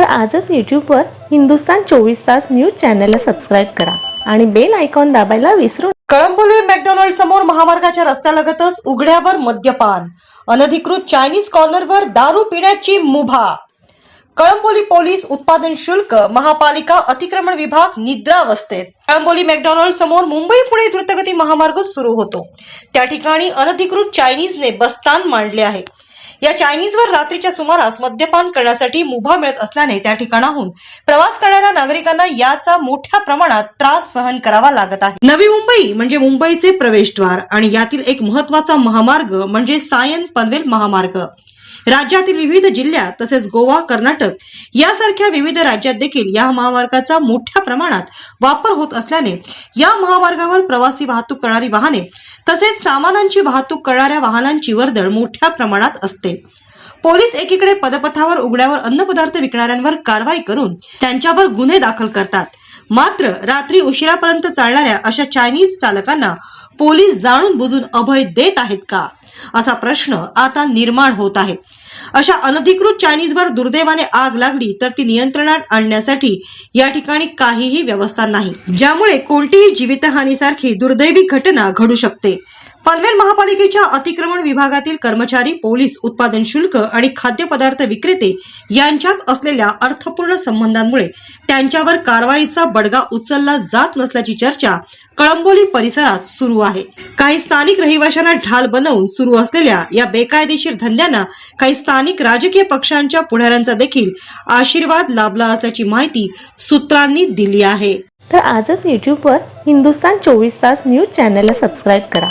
तर आजच यूट्यूबवर हिंदुस्तान चोवीस तास न्यूज चॅनलला सबस्क्राईब करा आणि बेल आयकॉन दाबायला विसरू कळंबोली मॅकडॉनल्ड समोर महामार्गाच्या रस्त्यालगतच उघड्यावर मद्यपान. अनधिकृत चायनीज कॉर्नरवर दारू पिण्याची मुभा. कळंबोली पोलीस उत्पादन शुल्क महापालिका अतिक्रमण विभाग निद्रावस्थेत. कळंबोली मॅकडॉनल्ड समोर मुंबई पुणे द्रुतगती महामार्ग सुरू होतो. त्या ठिकाणी अनधिकृत चायनीजने बस्तान मांडले आहे. या चायनीजवर रात्रीच्या सुमारास मद्यपान करण्यासाठी मुभा मिळत असल्याने त्या ठिकाणाहून प्रवास करणाऱ्या नागरिकांना याचा मोठ्या प्रमाणात त्रास सहन करावा लागत आहे. नवी मुंबई म्हणजे मुंबईचे प्रवेशद्वार आणि यातील एक महत्त्वाचा महामार्ग म्हणजे सायन पनवेल महामार्ग. राज्यातील विविध जिल्ह्यात तसेच गोवा कर्नाटक यासारख्या विविध राज्यात देखील या महामार्गाचा मोठ्या प्रमाणात वापर होत असल्याने या महामार्गावर प्रवासी वाहतूक करणारी वाहने तसेच सामानांची वाहतूक करणाऱ्या वाहनांची वर्दळ मोठ्या प्रमाणात असते. पोलीस एकीकडे पदपथावर उघड्यावर अन्नपदार्थ विकणाऱ्यांवर कारवाई करून त्यांच्यावर गुन्हे दाखल करतात. मात्र रात्री उशिरापर्यंत चालणाऱ्या अशा चायनीज चालकांना पोलीस जाणून बुजून अभय देत आहेत का? असा प्रश्न आता निर्माण होत आहे. अशा अनधिकृत चायनीजवर दुर्दैवाने आग लागली तर ती नियंत्रणात आणण्यासाठी या ठिकाणी काहीही व्यवस्था नाही ज्यामुळे कोणतीही जीवितहानीसारखी दुर्दैवी घटना घडू शकते. पनवेल महापालिकेच्या अतिक्रमण विभागातील कर्मचारी पोलीस उत्पादन शुल्क आणि खाद्यपदार्थ विक्रेते यांच्यात असलेल्या अर्थपूर्ण संबंधांमुळे त्यांच्यावर कारवाईचा बडगा उचलला जात नसल्याची चर्चा कळंबोली परिसरात सुरू आहे. काही स्थानिक रहिवाशांना ढाल बनवून सुरू असलेल्या या बेकायदेशीर धंद्यांना काही स्थानिक राजकीय पक्षांच्या पुढाऱ्यांचा देखील आशीर्वाद लाभला असल्याची माहिती सूत्रांनी दिली आहे. तर आजच यूट्यूबवर हिंदुस्तान चोवीस तास न्यूज चॅनलला सबस्क्राईब करा.